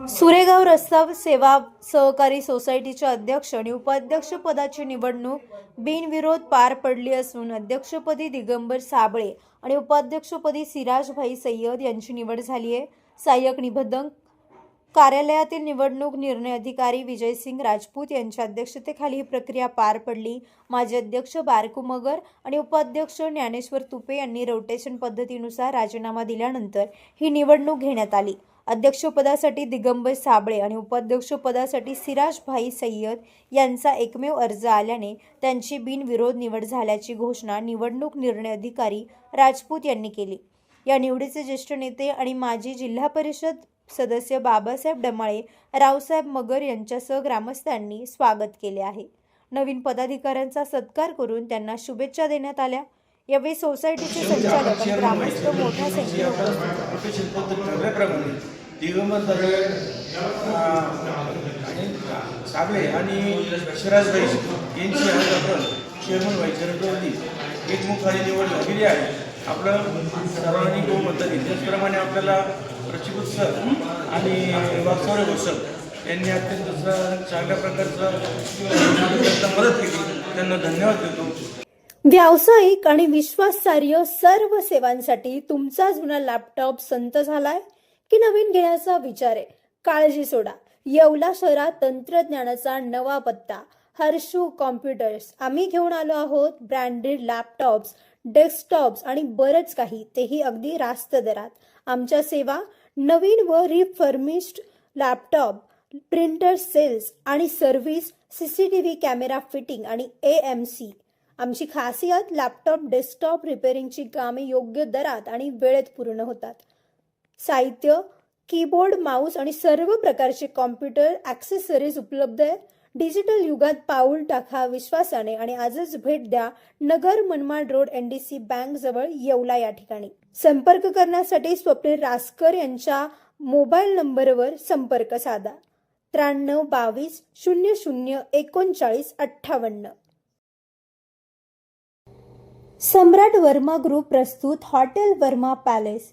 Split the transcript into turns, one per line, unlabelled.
सुरेगाव रस्ता सेवा सहकारी सोसायटीचे अध्यक्ष आणि उपाध्यक्ष पदाची निवडणूक बिनविरोध पार पडली असून अध्यक्षपदी दिगंबर साबळे आणि उपाध्यक्षपदी सिराजभाई सय्यद यांची निवड झाली आहे. सहाय्यक निबंधक कार्यालयातील निवडणूक निर्णय अधिकारी विजयसिंग राजपूत यांच्या अध्यक्षतेखाली ही प्रक्रिया पार पडली. माजी अध्यक्ष बारकू मगर आणि उपाध्यक्ष ज्ञानेश्वर तुपे यांनी रोटेशन पद्धतीनुसार राजीनामा दिल्यानंतर ही निवडणूक घेण्यात आली. अध्यक्षपदासाठी दिगंबर साबळे आणि उपाध्यक्षपदासाठी सिराजभाई सय्यद यांचा एकमेव अर्ज आल्याने त्यांची बिनविरोध निवड झाल्याची घोषणा निवडणूक निर्णय अधिकारी राजपूत यांनी केली. या निवडीचे ज्येष्ठ नेते आणि माजी जिल्हा परिषद सदस्य बाबासाहेब डमाळे रावसाहेब मगर यांच्यासह ग्रामस्थांनी स्वागत केले आहे. नवीन पदाधिकाऱ्यांचा सत्कार करून त्यांना शुभेच्छा देण्यात आल्या. यावेळी सोसायटीचे संचालक ग्रामस्थ मोठ्या संख्येने
दिगंबर साबळे आणि साबळे आणि शिराजभाई यांची आज आपण चेअरमन व्हाईस चेअरमनली एकमुखाने निवड झालेली आहे. आपलं सर्वांनी बहुमत दिली त्याचप्रमाणे आपल्याला रचिपूत सर आणि वागसौरे सर यांनी अत्यंत चांगल्या प्रकारचं मदत केली. त्यांना धन्यवाद देतो.
व्यावसायिक आणि विश्वासार्ह सर्व सेवांसाठी तुमचा जुना लॅपटॉप संत झालाय. की नवीन घेण्याचा विचार आहे. काळजी सोडा. येवला शहरात तंत्रज्ञानाचा नवा पत्ता. हर्षू कॉम्प्युटर्स. आम्ही घेऊन आलो आहोत ब्रँडेड लॅपटॉप्स डेस्कटॉप्स आणि बरंच काही. तेही अगदी रास्त दरात. आमच्या सेवा नवीन व रिफर्मिश्ड लॅपटॉप प्रिंटर सेल्स आणि service C C T V camera fitting आणि ए एम सी. आमची खासियत लॅपटॉप डेस्कटॉप रिपेअरिंगची कामे योग्य दरात आणि वेळेत पूर्ण होतात. साहित्य कीबोर्ड माऊस आणि सर्व प्रकारचे कॉम्प्युटर ॲक्सेसरीज उपलब्ध आहे डिजिटल युगात पाऊल टाका विश्वासाने आणि आजच भेट द्या Nagar Manmad road N D C bank जवळ येवला या ठिकाणी. संपर्क करण्यासाठी स्वप्नील रासकर यांच्या मोबाईल नंबरवर संपर्क साधा. त्र्याण्णव बावीस शून्य शून्य एकोणचाळीस अठ्ठावन्न. सम्राट वर्मा ग्रुप प्रस्तुत हॉटेल वर्मा पॅलेस